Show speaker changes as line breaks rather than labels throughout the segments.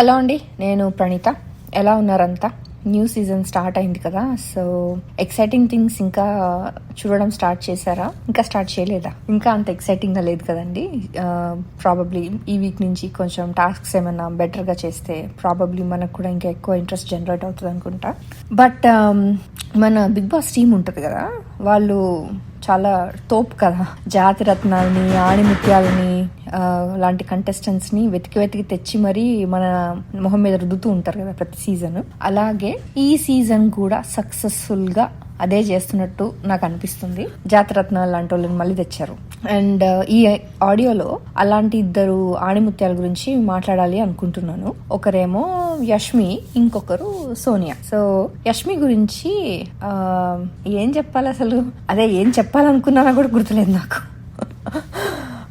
Hello అండి నేను ప్రణీత. ఎలా ఉన్నారంతా? న్యూ సీజన్ స్టార్ట్ అయింది కదా సో ఎక్సైటింగ్ థింగ్స్ ఇంకా చూడడం స్టార్ట్ చేశారా? ఇంకా స్టార్ట్ చేయలేదా? ఇంకా అంత ఎక్సైటింగ్గా లేదు కదండి. ప్రాబబ్లీ ఈ వీక్ నుంచి కొంచెం టాస్క్స్ ఏమైనా బెటర్గా చేస్తే ప్రాబబ్లీ మనకు కూడా ఇంకా ఎక్కువ ఇంట్రెస్ట్ జనరేట్ అవుతుంది అనుకుంటా. బట్ um, మన బిగ్ బాస్ టీమ్ ఉంటుంది కదా వాళ్ళు చాలా తోపు కదా. జాతి రత్నాలని ఆణిముత్యాలని లాంటి కంటెస్టెంట్స్ని వెతికి వెతికి తెచ్చి మరీ మన మొహం మీద రుద్దుతూ ఉంటారు కదా ప్రతి సీజన్ అలాగే ఈ సీజన్ కూడా సక్సెస్ఫుల్గా అదే చేస్తున్నట్టు నాకు అనిపిస్తుంది. జాతరత్నాలు లాంటి వాళ్ళని మళ్ళీ తెచ్చారు. అండ్ uh, ఈ ఆడియోలో అలాంటి ఇద్దరు ఆణిముత్యాల గురించి మాట్లాడాలి అనుకుంటున్నాను. ఒకరేమో యష్మి ఇంకొకరు సోనియా. సో యష్మి గురించి uh, ఏం చెప్పాలి అసలు? అదే ఏం చెప్పాలనుకున్నానో కూడా గుర్తులేదు నాకు.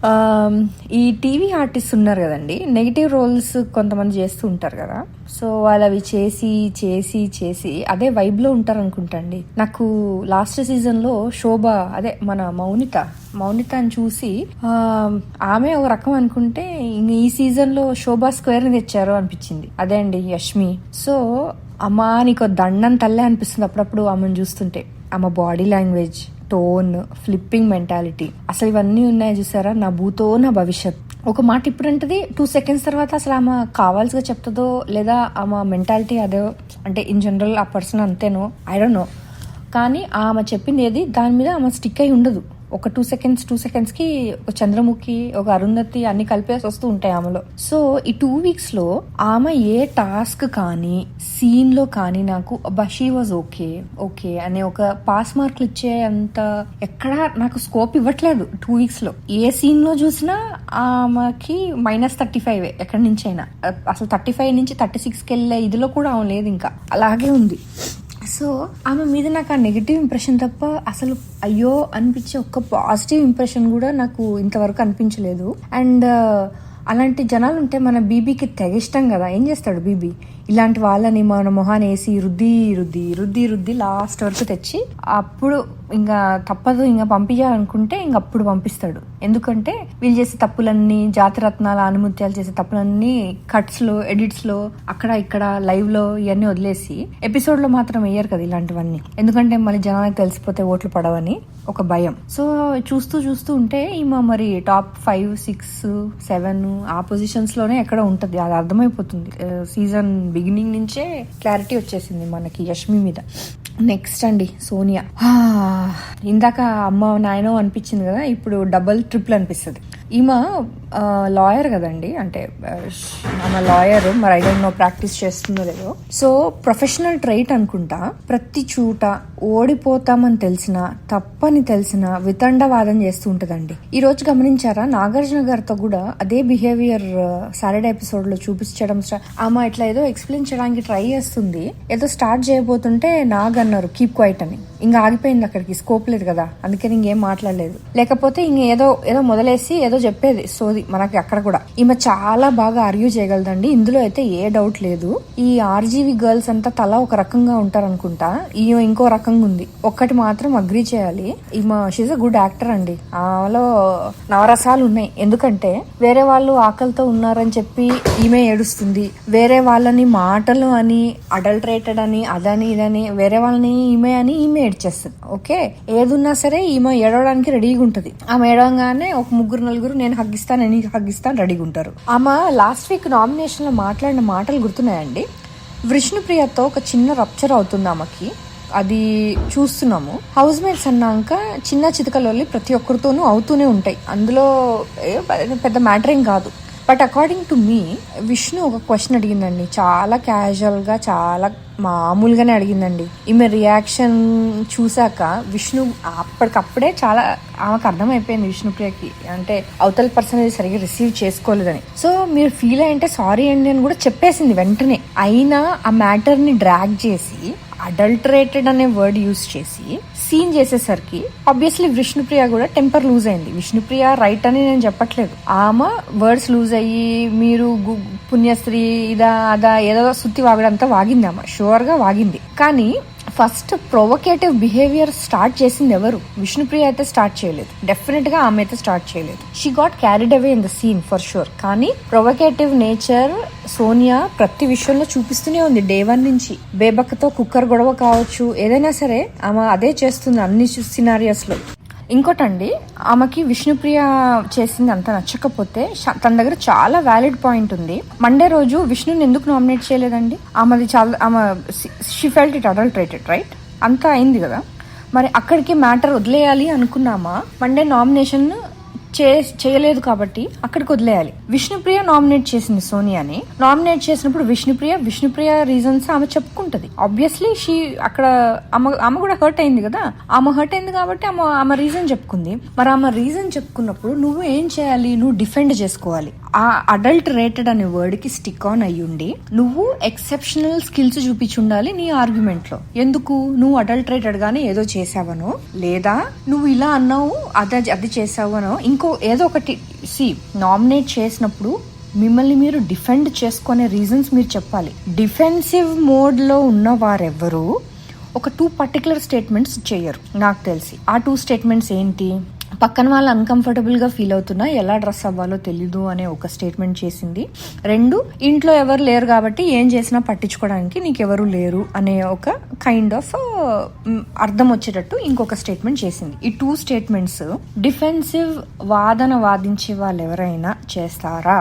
Um, ఈ టీవీ ఆర్టిస్ట్ ఉన్నారు కదండి. నెగిటివ్ రోల్స్ కొంతమంది చేస్తూ ఉంటారు కదా. సో వాళ్ళు అవి చేసి చేసి చేసి అదే వైబ్లో ఉంటారు అనుకుంటండి నాకు లాస్ట్ సీజన్లో శోభ అదే మన మౌనిత మౌనితని చూసి um, ఆమె ఒక రకం అనుకుంటే ఈ సీజన్లో శోభ శోభా స్క్వేర్ తెచ్చారు అనిపించింది. అదే అండి యష్మి. సో అమ్మా నీకు దండం తల్లే అనిపిస్తుంది అప్పుడప్పుడు ఆమెను చూస్తుంటే. ఆమె body language tone flipping mentality అసలు ఇవన్నీ ఉన్నాయి చూసారా? నా భూతో నా భవిష్యత్. ఒక మాట ఇప్పుడు అంటది టూ సెకండ్స్ తర్వాత అసలు ఆమె కావాల్సిగా చెప్తుందో లేదా ఆమె మెంటాలిటీ అదే అంటే ఇన్ జనరల్ ఆ పర్సన్ అంతేనో ఐ డోంట్ నో కానీ ఆమె చెప్పింది ఏది? దాని మీద ఆమె స్టిక్ అయి ఉండదు. ఒక టూ సెకండ్స్ టూ సెకండ్స్కి ఒక చంద్రముఖి ఒక అరుంధతి అన్ని కలిపేసి వస్తూ ఉంటాయి ఆమెలో. సో ఈ టూ వీక్స్లో ఆమె ఏ టాస్క్ కానీ సీన్లో కానీ నాకు బషీ వాజ్ ఓకే ఓకే అనే ఒక పాస్ మార్కులు ఇచ్చే అంత ఎక్కడా నాకు స్కోప్ ఇవ్వట్లేదు టూ వీక్స్లో. ఏ సీన్లో చూసినా ఆమెకి మైనస్ థర్టీ ఫైవ్ ఎక్కడి నుంచి అయినా అసలు థర్టీ ఫైవ్ నుంచి థర్టీ సిక్స్కి వెళ్ళే ఇదిలో కూడా ఆమె లేదు ఇంకా. అలాగే ఉంది. సో ఆమె మీద నాకు ఆ నెగిటివ్ ఇంప్రెషన్ తప్ప అసలు అయ్యో అనిపించే ఒక్క పాజిటివ్ ఇంప్రెషన్ కూడా నాకు ఇంతవరకు అనిపించలేదు. అండ్ అలాంటి జనాలు ఉంటే మన బీబీకి తెగ ఇష్టం కదా. ఏం చేస్తాడు బీబీ? ఇలాంటి వాళ్ళని మన మొహాన్ని వేసి రుద్ది రుద్ది రుద్ది రుద్ది లాస్ట్ వరకు తెచ్చి అప్పుడు ఇంకా తప్పదు ఇంకా పంపించాలనుకుంటే ఇంక అప్పుడు పంపిస్తాడు. ఎందుకంటే వీళ్ళు చేసే తప్పులన్నీ జాతిరత్నాల అనుమత్యాలు చేసే తప్పులన్నీ కట్స్లో ఎడిట్స్లో అక్కడ ఇక్కడ లైవ్లో ఇవన్నీ వదిలేసి ఎపిసోడ్లో మాత్రం వేయరు కదా ఇలాంటివన్నీ. ఎందుకంటే మళ్ళీ జనానికి తెలిసిపోతే ఓట్లు పడవని ఒక భయం. సో చూస్తూ చూస్తూ ఉంటే ఈమె మరి టాప్ ఫైవ్ సిక్స్ సెవెన్ ఆ పొజిషన్స్లోనే ఎక్కడ ఉంటుంది. అది అర్థమైపోతుంది. సీజన్ బిగినింగ్ నుంచే క్లారిటీ వచ్చేసింది మనకి యష్మి మీద. నెక్స్ట్ అండి సోనియా. ఇందాక అమ్మ నాయనో అనిపించింది కదా ఇప్పుడు డబల్ ట్రిపుల్ అనిపిస్తుంది. ఈమె లాయర్ కదండి అంటే ఆమె లాయర్ మరి ఐ డోంట్ నో ప్రాక్టీస్ చేస్తుందో లేదో. సో ప్రొఫెషనల్ ట్రైట్ అనుకుంటా ప్రతి చోట ఓడిపోతామని తెలిసిన తప్పని తెలిసిన వితండవాదం చేస్తూ ఉంటుందండి. ఈ రోజు గమనించారా నాగార్జున గారితో కూడా అదే బిహేవియర్ సాటర్డే ఎపిసోడ్లో చూపించడం ఆమె ఇట్లా ఏదో ఎక్స్ప్లెయిన్ చేయడానికి ట్రై చేస్తుంది. ఏదో స్టార్ట్ చేయబోతుంటే నాగ్ అన్నారు కీప్ క్వైట్ అని. ఇంకా ఆగిపోయింది అక్కడికి స్కోప్ లేదు కదా. అందుకని ఇంకేం మాట్లాడలేదు. లేకపోతే ఇంక ఏదో ఏదో మొదలేసి ఏదో చెప్పేది సోది మనకి అక్కడ కూడా. ఈమె చాలా బాగా ఆర్గ్యూ చేయగలదండి. ఇందులో అయితే ఏ డౌట్ లేదు. ఈ ఆర్జీవి గర్ల్స్ అంతా తల ఒక రకంగా ఉంటారనుకుంటా. ఈమె ఇంకో రకంగా ఉంది. ఒక్కటి మాత్రం అగ్రి చేయాలి. ఈమె షీజ్ అ గుడ్ యాక్టర్ అండి. ఆమెలో నవరసాలు ఉన్నాయి. ఎందుకంటే వేరే వాళ్ళు ఆకలితో ఉన్నారని చెప్పి ఈమె ఏడుస్తుంది. వేరే వాళ్ళని మాటలు అని అడల్టరేటెడ్ అని అదని ఇదని వేరే వాళ్ళని ఈమె అని ఈమె ఏడ్చేస్తుంది ఓకే? ఏదున్నా సరే ఈమె ఏడవడానికి రెడీగా ఉంటుంది. ఆమె ఏడవగానే ఒక ముగ్గురు నలుగురు నేను హగ్గిస్తాను నేను హగ్గిస్తాను రెడీగా ఉంటారు. ఆమె లాస్ట్ వీక్ నామినేషన్లో మాట్లాడిన మాటలు గుర్తున్నాయండి. విష్ణుప్రియతో ఒక చిన్న రప్చర్ అవుతుంది ఆమెకి. అది చూస్తున్నాము. హౌస్ మేట్స్ అన్నాక చిన్న చితకలొల్లి ప్రతి ఒక్కరితోనూ అవుతూనే ఉంటాయి. అందులో ఏ పెద్ద మ్యాటరింగ్ కాదు. But according to me Vishnu ఒక క్వశ్చన్ అడిగిందండి. చాలా క్యాజువల్గా చాలా మామూలుగానే అడిగిందండి. ఈమె రియాక్షన్ చూశాక విష్ణు అప్పటికప్పుడే చాలా ఆమెకు అర్థమైపోయింది విష్ణుప్రియకి అంటే అవతల పర్సన్ అది సరిగ్గా రిసీవ్ చేసుకోలేదని. సో మీరు ఫీల్ అయ్యంటే సారీ అండి అని కూడా చెప్పేసింది వెంటనే. అయినా ఆ మ్యాటర్ని డ్రాగ్ చేసి అడల్టరేటెడ్ అనే వర్డ్ యూస్ చేసి సీన్ చేసేసరికి ఆబ్వియస్లీ విష్ణుప్రియ కూడా టెంపర్ లూజ్ అయింది. విష్ణుప్రియ రైట్ అని నేను చెప్పట్లేదు. ఆమె వర్డ్స్ లూజ్ అయ్యి మీరు గు- పుణ్యశ్రీ ఇదా అదా ఏదో సుత్తి వాగడంతా వాగింది ఆమె. షూర్గా వాగింది. కానీ ఫస్ట్ ప్రొవకేటివ్ బిహేవియర్ స్టార్ట్ చేసింది ఎవరు? విష్ణుప్రియ అయితే స్టార్ట్ చేయలేదు. డెఫినెట్గా ఆమె అయితే స్టార్ట్ చేయలేదు. She got carried away in the scene for sure కానీ ప్రొవకేటివ్ నేచర్ సోనియా ప్రతి విషయంలో చూపిస్తూనే ఉంది డే వన్ నుంచి. బేబక్తో కుక్కర్ గొడవ కావచ్చు ఏదైనా సరే ఆమె అదే చేస్తుంది అన్ని సినారియోస్లో. ఇంకోటండి ఆమెకి విష్ణుప్రియ చేసింది అంత నచ్చకపోతే తన దగ్గర చాలా వ్యాలిడ్ పాయింట్ ఉంది. మండే రోజు విష్ణుని ఎందుకు నామినేట్ చేయలేదండి? ఆమెది చాలా ఆమె she felt it adulterated right అంతా అయింది కదా. మరి అక్కడికి మ్యాటర్ వదిలేయాలి అనుకున్నామా? మండే నామినేషన్ చే చేయలేదు కాబట్టి అక్కడికి వదిలేయాలి. విష్ణుప్రియ నామినేట్ చేసింది సోనియాని. నామినేట్ చేసినప్పుడు విష్ణుప్రియ విష్ణుప్రియ రీజన్స్ ఆమె చెప్పుకుంటది. ఆబ్వియస్లీ షీ అక్కడ ఆమె ఆమె కూడా హర్ట్ అయింది కదా? ఆమె హర్ట్ అయింది కాబట్టి ఆమె ఆమె రీజన్ చెప్పుకుంది. మరి ఆమె రీజన్ చెప్పుకున్నప్పుడు నువ్వు ఏం చేయాలి? నువ్వు డిఫెండ్ చేసుకోవాలి. ఆ అడల్ట్ రేటెడ్ అనే వర్డ్కి స్టిక్ ఆన్ అయ్యుండి నువ్వు ఎక్సెప్షనల్ స్కిల్స్ చూపించుండాలి నీ ఆర్గ్యుమెంట్లో ఎందుకు? నువ్వు అడల్ట్రేటెడ్ గానే ఏదో చేసావనో లేదా నువ్వు ఇలా అన్నావు అది అది చేసావనో ఇంకో ఏదో ఒకటి సి నామినేట్ చేసినప్పుడు మిమ్మల్ని మీరు డిఫెండ్ చేసుకునే రీజన్స్ మీరు చెప్పాలి. డిఫెన్సివ్ మోడ్లో ఉన్న వారెవ్వరూ ఒక టూ పర్టికులర్ స్టేట్మెంట్స్ చేయరు నాకు తెలిసి. ఆ టూ స్టేట్మెంట్స్ ఏంటి? పక్కన వాళ్ళు అన్కంఫర్టబుల్గా ఫీల్ అవుతున్నా ఎలా డ్రెస్ అవ్వాలో తెలీదు అనే ఒక స్టేట్మెంట్ చేసింది. రెండు ఇంట్లో ఎవరు లేరు కాబట్టి ఏం చేసినా పట్టించుకోవడానికి నీకెవరు లేరు అనే ఒక కైండ్ ఆఫ్ అర్థం వచ్చేటట్టు ఇంకొక స్టేట్మెంట్ చేసింది. ఈ టూ స్టేట్మెంట్స్ డిఫెన్సివ్ వాదన వాదించే వాళ్ళు ఎవరైనా చేస్తారా?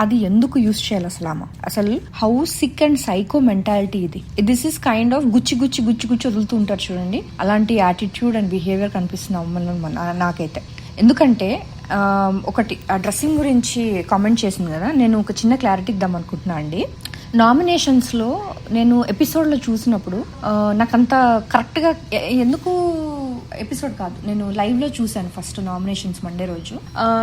అది ఎందుకు యూస్ చేయాలి అసలు ఆమె అసలు how sick and psycho mentality ఇది. దిస్ ఇస్ కైండ్ ఆఫ్ గుచ్చి గుచ్చి గుచ్చి గుచ్చి వదులుతూ ఉంటారు చూడండి. అలాంటి యాటిట్యూడ్ అండ్ బిహేవియర్ కనిపిస్తుంది అమ్మలో నాకైతే. ఎందుకంటే ఒకటి ఆ డ్రెస్సింగ్ గురించి కామెంట్ చేసింది కదా నేను ఒక చిన్న క్లారిటీ ఇద్దాం అనుకుంటున్నా అండి. నామినేషన్స్లో నేను ఎపిసోడ్లో చూసినప్పుడు నాకంత కరెక్ట్గా ఎందుకు ఎపిసోడ్ కాదు. నేను లైవ్లో చూసాను ఫస్ట్ నామినేషన్స్ మండే రోజు.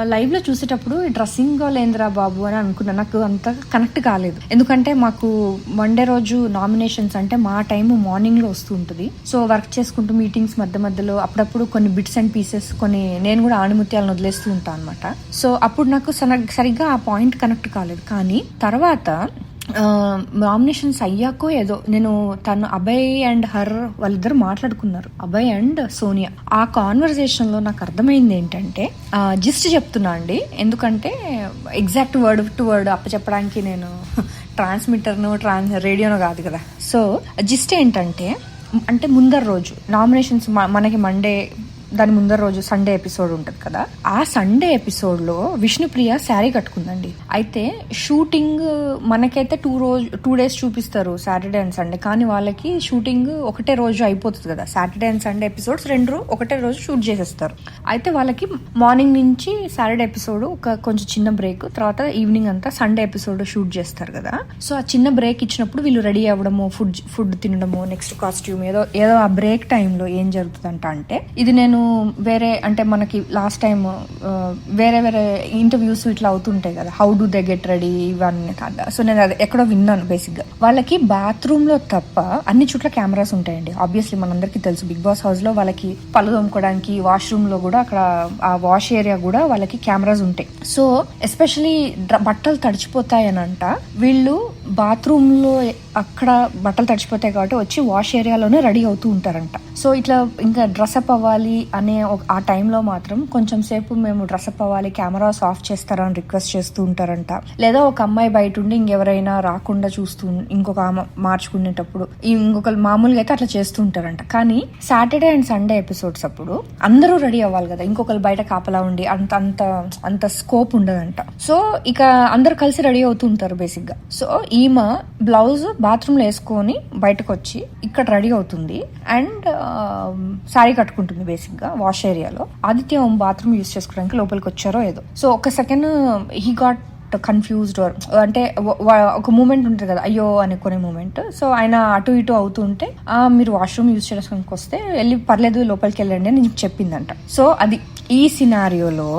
లైవ్లో లైవ్లో చూసేటప్పుడు డ్రెస్సింగ్ లేంద్రా బాబు అని అనుకున్నాను నాకు అంత కనెక్ట్ కాలేదు. ఎందుకంటే మాకు మండే రోజు నామినేషన్స్ అంటే మా టైం మార్నింగ్లో వస్తూ ఉంటుంది. సో వర్క్ చేసుకుంటూ మీటింగ్స్ మధ్య మధ్యలో అప్పుడప్పుడు కొన్ని బిట్స్ అండ్ పీసెస్ కొన్ని నేను కూడా ఆణిముత్యాలను వదిలేస్తూ ఉంటాను అనమాట సో అప్పుడు నాకు సరిగ్గా ఆ పాయింట్ కనెక్ట్ కాలేదు. కానీ తర్వాత నామినేషన్స్ అయ్యాకో ఏదో నేను తను అభయ్ అండ్ హర్ వాళ్ళిద్దరు మాట్లాడుకున్నారు. అభయ్ అండ్ సోనియా. ఆ కాన్వర్జేషన్లో నాకు అర్థమైంది ఏంటంటే జిస్ట్ చెప్తున్నా అండి. ఎందుకంటే ఎగ్జాక్ట్ వర్డ్ టు వర్డ్ అప్పచెప్పడానికి నేను ట్రాన్స్మిటర్ను ట్రాన్స్ రేడియోను కాదు కదా. సో జిస్ట్ ఏంటంటే అంటే ముందర రోజు నామినేషన్స్ మనకి మండే దాని ముందర రోజు సండే ఎపిసోడ్ ఉంటుంది కదా. ఆ సండే ఎపిసోడ్లో విష్ణుప్రియ శారీ కట్టుకుందండి. అయితే షూటింగ్ మనకైతే టూ రోజు టూ డేస్ చూపిస్తారు సాటర్డే అండ్ సండే కానీ వాళ్ళకి షూటింగ్ ఒకటే రోజు అయిపోతుంది కదా. సాటర్డే అండ్ సండే ఎపిసోడ్స్ రెండు ఒకటే రోజు షూట్ చేసేస్తారు. అయితే వాళ్ళకి మార్నింగ్ నుంచి సాటర్డే ఎపిసోడ్ ఒక కొంచెం చిన్న బ్రేక్ తర్వాత ఈవినింగ్ అంతా సండే ఎపిసోడ్ షూట్ చేస్తారు కదా. సో ఆ చిన్న బ్రేక్ ఇచ్చినప్పుడు వీళ్ళు రెడీ అవ్వడము ఫుడ్ ఫుడ్ తినడము నెక్స్ట్ కాస్ట్యూమ్ ఏదో ఏదో ఆ బ్రేక్ టైంలో ఏం జరుగుతుందంట అంటే ఇది నేను వేరే అంటే మనకి లాస్ట్ టైం వేరే వేరే ఇంటర్వ్యూస్ ఇట్లా అవుతుంటాయి కదా. How do they get ready ఇవన్నీ కాదు. సో నేను అది ఎక్కడో విన్నాను బేసిక్గా వాళ్ళకి బాత్రూంలో తప్ప అన్ని చోట్ల కెమెరాస్ ఉంటాయండి. ఆబ్వియస్లీ మనందరికీ తెలుసు. బిగ్ బాస్ హౌస్లో వాళ్ళకి పళ్ళు తోముకోవడానికి వాష్రూమ్లో కూడా అక్కడ ఆ వాష్ ఏరియా కూడా వాళ్ళకి కెమెరాస్ ఉంటాయి. సో ఎస్పెషలీ బట్టలు తడిచిపోతాయనంట. వీళ్ళు బాత్రూంలో అక్కడ బట్టలు తడిచిపోతాయి కాబట్టి వచ్చి వాష్ ఏరియాలోనే రెడీ అవుతూ ఉంటారంట. సో ఇట్లా ఇంకా డ్రెస్అప్ అవ్వాలి అనే ఒక- ఆ టైంలో మాత్రం కొంచెం సేపు మేము డ్రెస్అప్ అవ్వాలి కెమెరాస్ ఆఫ్ చేస్తారా అని రిక్వెస్ట్ చేస్తూ ఉంటారంట. లేదా ఒక అమ్మాయి బయట ఉండి ఇంకెవరైనా రాకుండా చూస్తూ ఇంకొక ఆమె మార్చుకునేటప్పుడు ఇంకొకరు మామూలుగా అయితే అట్లా చేస్తూ ఉంటారంట. కానీ సాటర్డే అండ్ సండే ఎపిసోడ్స్ అప్పుడు అందరూ రెడీ అవ్వాలి కదా. ఇంకొకరు బయట కాపలా ఉండి అంత అంత అంత స్కోప్ ఉండదంట. సో ఇక అందరు కలిసి రెడీ అవుతూ ఉంటారు బేసిక్గా సో ఈమె బ్లౌజ్ బాత్రూంలో వేసుకొని బయటకు వచ్చి ఇక్కడ రెడీ అవుతుంది. అండ్ శారీ కట్టుకుంటుంది బేసిక్గా వాష్ ఏరియాలో. ఆదిత్య బాత్రూమ్ యూస్ చేసుకోవడానికి లోపలికి వచ్చారో ఏదో. సో ఒక సెకండ్ హీ గాట్ కన్ఫ్యూజ్డ్ అంటే ఒక మూమెంట్ ఉంటుంది కదా అయ్యో అనుకునే మూమెంట్. సో ఆయన అటు ఇటు అవుతూ ఉంటే మీరు వాష్రూమ్ యూజ్ చేసుకోవడానికి వస్తే వెళ్ళి పర్లేదు లోపలికి వెళ్ళండి అని చెప్పిందంట. సో అది ఈ సినారియోలో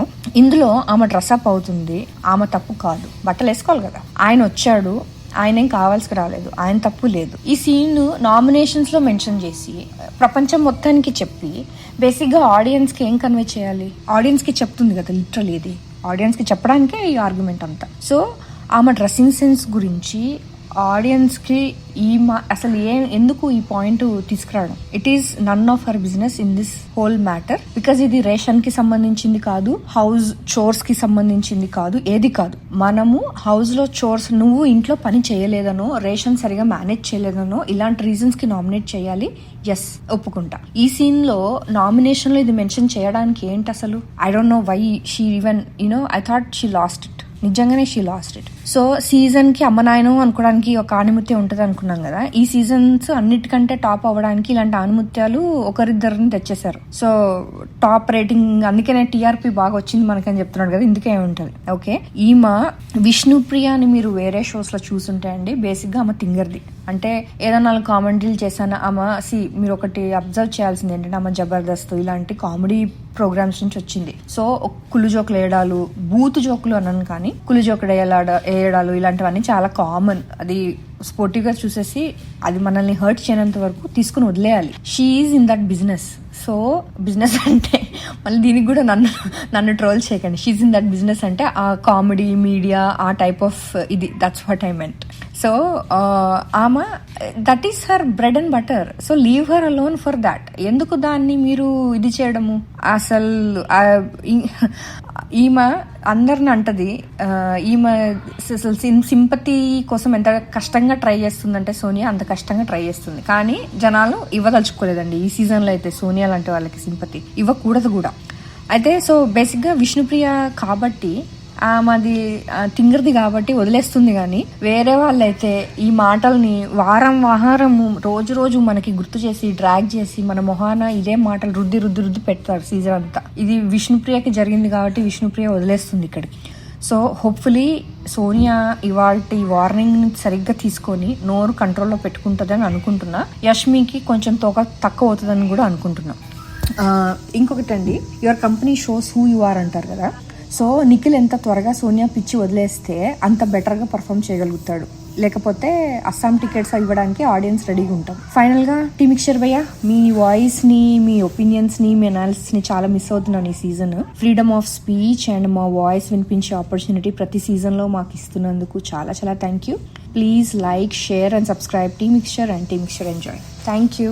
ఇందులో ఆమె డ్రెస్అప్ అవుతుంది. ఆమె తప్పు కాదు. బట్టలు వేసుకోవాలి కదా. ఆయన వచ్చాడు ఆయన ఏం కావాల్సి రాలేదు ఆయన తప్పు లేదు. ఈ సీన్ నామినేషన్స్లో మెన్షన్ చేసి ప్రపంచం మొత్తానికి చెప్పి బేసిక్గా ఆడియన్స్కి ఏం కన్వే చేయాలి? ఆడియన్స్కి చెప్తుంది కదా లిటరల్ ఇది. ఆడియన్స్కి చెప్పడానికే ఈ ఆర్గ్యుమెంట్ అంతా. సో ఆమె డ్రెస్సింగ్ సెన్స్ గురించి ఆడియన్స్కి ఈ మా అసలు ఏ ఎందుకు ఈ పాయింట్ తీసుకురావడం? It is none of her business in this whole matter because ఇది రేషన్కి సంబంధించింది కాదు హౌస్ చోర్స్కి సంబంధించింది కాదు ఏది కాదు. మనము హౌస్లో చోర్స్ నువ్వు ఇంట్లో పని చేయలేదనో రేషన్ సరిగా మేనేజ్ చేయలేదనో ఇలాంటి రీజన్స్కి నామినేట్ చేయాలి. ఎస్ ఒప్పుకుంటా. ఈ సీన్లో నామినేషన్లో ఇది మెన్షన్ చేయడానికి ఏంటి అసలు? I don't know why she even you know I thought she lost it నిజంగానే షీ లాస్ట్ ఇట్ సో సీజన్కి అమ్మ నాయన అనుకోవడానికి ఒక ఆనిముత్యం ఉంటుంది అనుకున్నాం కదా. ఈ సీజన్స్ అన్నిటికంటే టాప్ అవ్వడానికి ఇలాంటి ఆనిముత్యాలు ఒకరిద్దరిని తెచ్చేశారు. సో టాప్ రేటింగ్ అందుకనే టీఆర్పీ బాగా వచ్చింది మనకని చెప్తున్నాడు కదా ఇందుకే ఉంటుంది. ఓకే. ఈమె విష్ణుప్రియ అని మీరు వేరే షోస్లో చూసుంటే అండి బేసిక్గా ఆమె తింగర్ది. అంటే ఏదో నాలుగు కామెంటరీలు చేశాను ఆమె సి మీరు ఒకటి అబ్జర్వ్ చేయాల్సింది ఏంటంటే ఆమె జబర్దస్త్ ఇలాంటి కామెడీ ప్రోగ్రామ్స్ నుంచి వచ్చింది. సో కుళ్ళు జోకులు వేయడాలు బూత్ జోకులు అన్నాను కానీ కుళ్ళు జోకులు వేయలాడ చేయడాలు ఇలాంటివన్నీ చాలా కామన్ అది స్పోర్టివ్గా చూసేసి అది మనల్ని హర్ట్ చేయనంత వరకు తీసుకుని వదిలేయాలి. She's in that business so business అంటే మళ్ళీ దీనికి కూడా నన్ను నన్ను ట్రోల్ చేయకండి. షీఈ్ ఇన్ దట్ బిజినెస్ అంటే ఆ కామెడీ మీడియా ఆ టైప్ ఆఫ్ ఇది. That's what I meant so ఆమె that is her bread and butter so leave her alone for that ఎందుకు దాన్ని మీరు ఇది చేయడము? అసలు ఈమె అందరిని అంటది ఈమె అసలు సింపతి కోసం ఎంత కష్టంగా ట్రై చేస్తుందంటే సోనియా అంత కష్టంగా ట్రై చేస్తుంది. కానీ జనాలు ఇవ్వదలుచుకోలేదండి. ఈ సీజన్లో అయితే సోనియా లాంటి వాళ్ళకి సింపతి ఇవ్వకూడదు కూడా. అయితే సో బేసిక్గా విష్ణుప్రియ కాబట్టి మాది తింగర్ది కాబట్టి వదిలేస్తుంది కానీ వేరే వాళ్ళైతే ఈ మాటల్ని వారం వాహారము రోజు రోజు మనకి గుర్తు చేసి డ్రాగ్ చేసి మన మొహాన ఇదే మాటలు రుద్ది రుద్ది రుద్ది పెడతారు సీజన్ అంతా. ఇది విష్ణుప్రియకి జరిగింది కాబట్టి విష్ణుప్రియ వదిలేస్తుంది ఇక్కడికి. సో హోప్ఫుల్లీ సోనియా ఇవాళ వార్నింగ్ సరిగ్గా తీసుకొని నోరు కంట్రోల్లో పెట్టుకుంటుందని అనుకుంటున్నా. యష్మికి కొంచెం తోక తక్కువ అవుతుందని కూడా అనుకుంటున్నా. ఇంకొకటండి ఇంకొకటి అండి your company shows who you are అంటారు కదా? సో నిఖిల్ ఎంత త్వరగా సోనియా పిచ్చి వదిలేస్తే అంత బెటర్గా పర్ఫామ్ చేయగలుగుతాడు. లేకపోతే అస్సాం టికెట్స్ ఇవ్వడానికి ఆడియన్స్ రెడీగా ఉంటాం. ఫైనల్గా టీమిక్షర్ భయ్య మీ వాయిస్ని మీ ఒపీనియన్స్ని మీ అనాలిసిస్ని చాలా మిస్ అవుతున్నాను ఈ season freedom of speech and మా వాయిస్ వినిపించే ఆపర్చునిటీ ప్రతి సీజన్లో మాకు ఇస్తున్నందుకు చాలా చాలా thank you please like share and subscribe tea mixture and tea mixture enjoy thank you